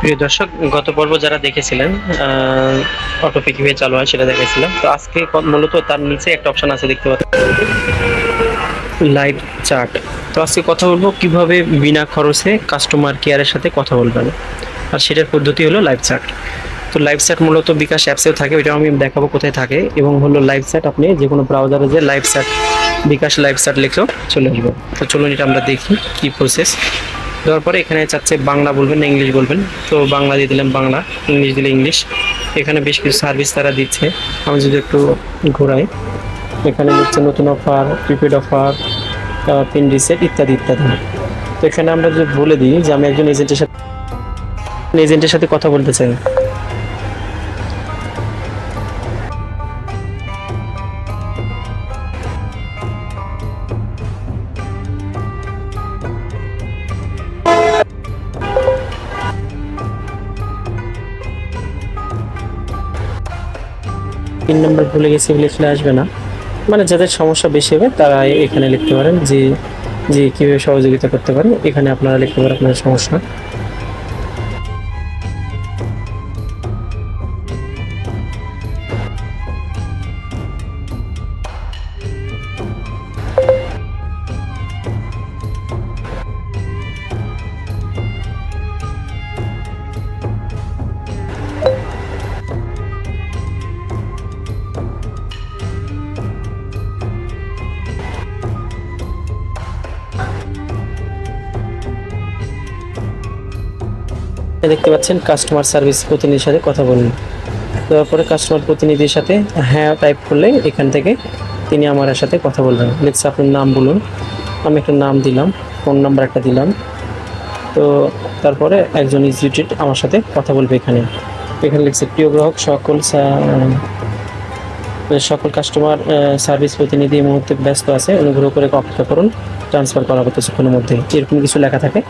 প্রিয় দর্শক, গত পর্ব যারা দেখেছিলেন অটোপে কীভাবে চালু হয় সেটা দেখেছিলাম। তো আজকে মূলত তার নিচে একটা অপশন আছে দেখতে পাচ্ছেন। লাইভ চার্ট তো আজকে কথা বলব কীভাবে বিনা খরচে কাস্টমার কেয়ারের সাথে কথা বলবেন। আর সেটার পদ্ধতি হলো লাইভ চার্ট তো লাইভ চ্যাট মূলত বিকাশ অ্যাপসেও থাকে এটা আমি দেখাবো কোথায় থাকে। এবং হলো লাইভ চ্যাট আপনি যে কোনো ব্রাউজারে যে live chat bKash live chat লিখলেও চলে আসবে তো চলুন এটা আমরা দেখি কি প্রসেস দেওয়ার পরে এখানে চাচ্ছে বাংলা বলবেন না ইংলিশ বলবেন। তো বাংলা দিয়ে দিলাম বাংলা, ইংলিশ দিলে ইংলিশ। এখানে বেশ কিছু সার্ভিস তারা দিচ্ছে। আমি যদি একটু ঘোরাই, এখানে দিচ্ছে নতুন offer prepaid offer pin reset ইত্যাদি ইত্যাদি। তো এখানে আমরা যদি বলে দিই যে আমি একজন এজেন্টের সাথে এজেন্টের সাথে কথা বলতে চাই। পিন নাম্বার ভুলে গেছি বলে চলে আসবে না। মানে যাদের সমস্যা বেশি হবে, তারা এখানে লিখতে পারেন যে যে কীভাবে সহযোগিতা করতে পারেন, এখানে আপনারা লিখতে পারেন আপনাদের সমস্যা। দেখতে পাচ্ছেন কাস্টমার সার্ভিস প্রতিনিধির সাথে কথা বলুন। দেওয়ার পরে কাস্টমার প্রতিনিধির সাথে হ্যাঁ টাইপ করলে এখান থেকে তিনি আমার সাথে কথা বলবেন। লেটস আপনার নাম বলুন। আমি একটা নাম দিলাম ফোন নাম্বার একটা দিলাম। তো তারপরে একজন ইনস্টিটিউট আমার সাথে কথা বলবে এখানে। এখানে লিখছে, প্রিয় গ্রাহক, সকল সকল কাস্টমার সার্ভিস প্রতিনিধি এই মুহূর্তে ব্যস্ত আছে। অনুগ্রহ করে অপেক্ষা করুন। ট্রান্সফার করা হবে কিছুক্ষণের মধ্যে এরকম কিছু লেখা থাকে।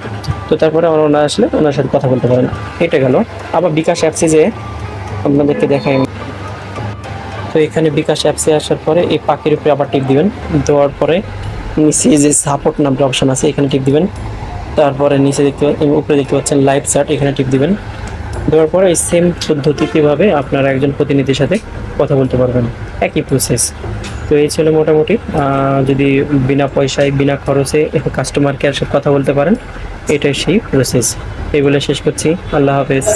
তো তারপরে আমার ওনার আসলে ওনার সাথে কথা বলতে পারেন। এটা গেল। আবার বিকাশ অ্যাপসে যে আপনাদেরকে দেখাই তো এখানে বিকাশ অ্যাপসে আসার পরে এই পাখির উপরে আবার টিপ দিবেন। দেওয়ার পরে নিচে যে সাপোর্ট নামটা অপশন আছে, এখানে টিপ দিবেন। তারপরে নিচে দেখতে উপরে দেখতে পাচ্ছেন লাইভ চার্ট এখানে টিপ দিবেন। দেওয়ার পরে এই সেম পদ্ধতিতেভাবে আপনারা একজন প্রতিনিধির সাথে কথা বলতে পারবেন। একই প্রসেস তো এই ছিল মোটামুটি। যদি বিনা পয়সায়, বিনা খরচে কাস্টমার কেয়ার সাথে কথা বলতে পারেন, এটাই সেই প্রসেস এই বলে শেষ করছি। আল্লাহ হাফেজ।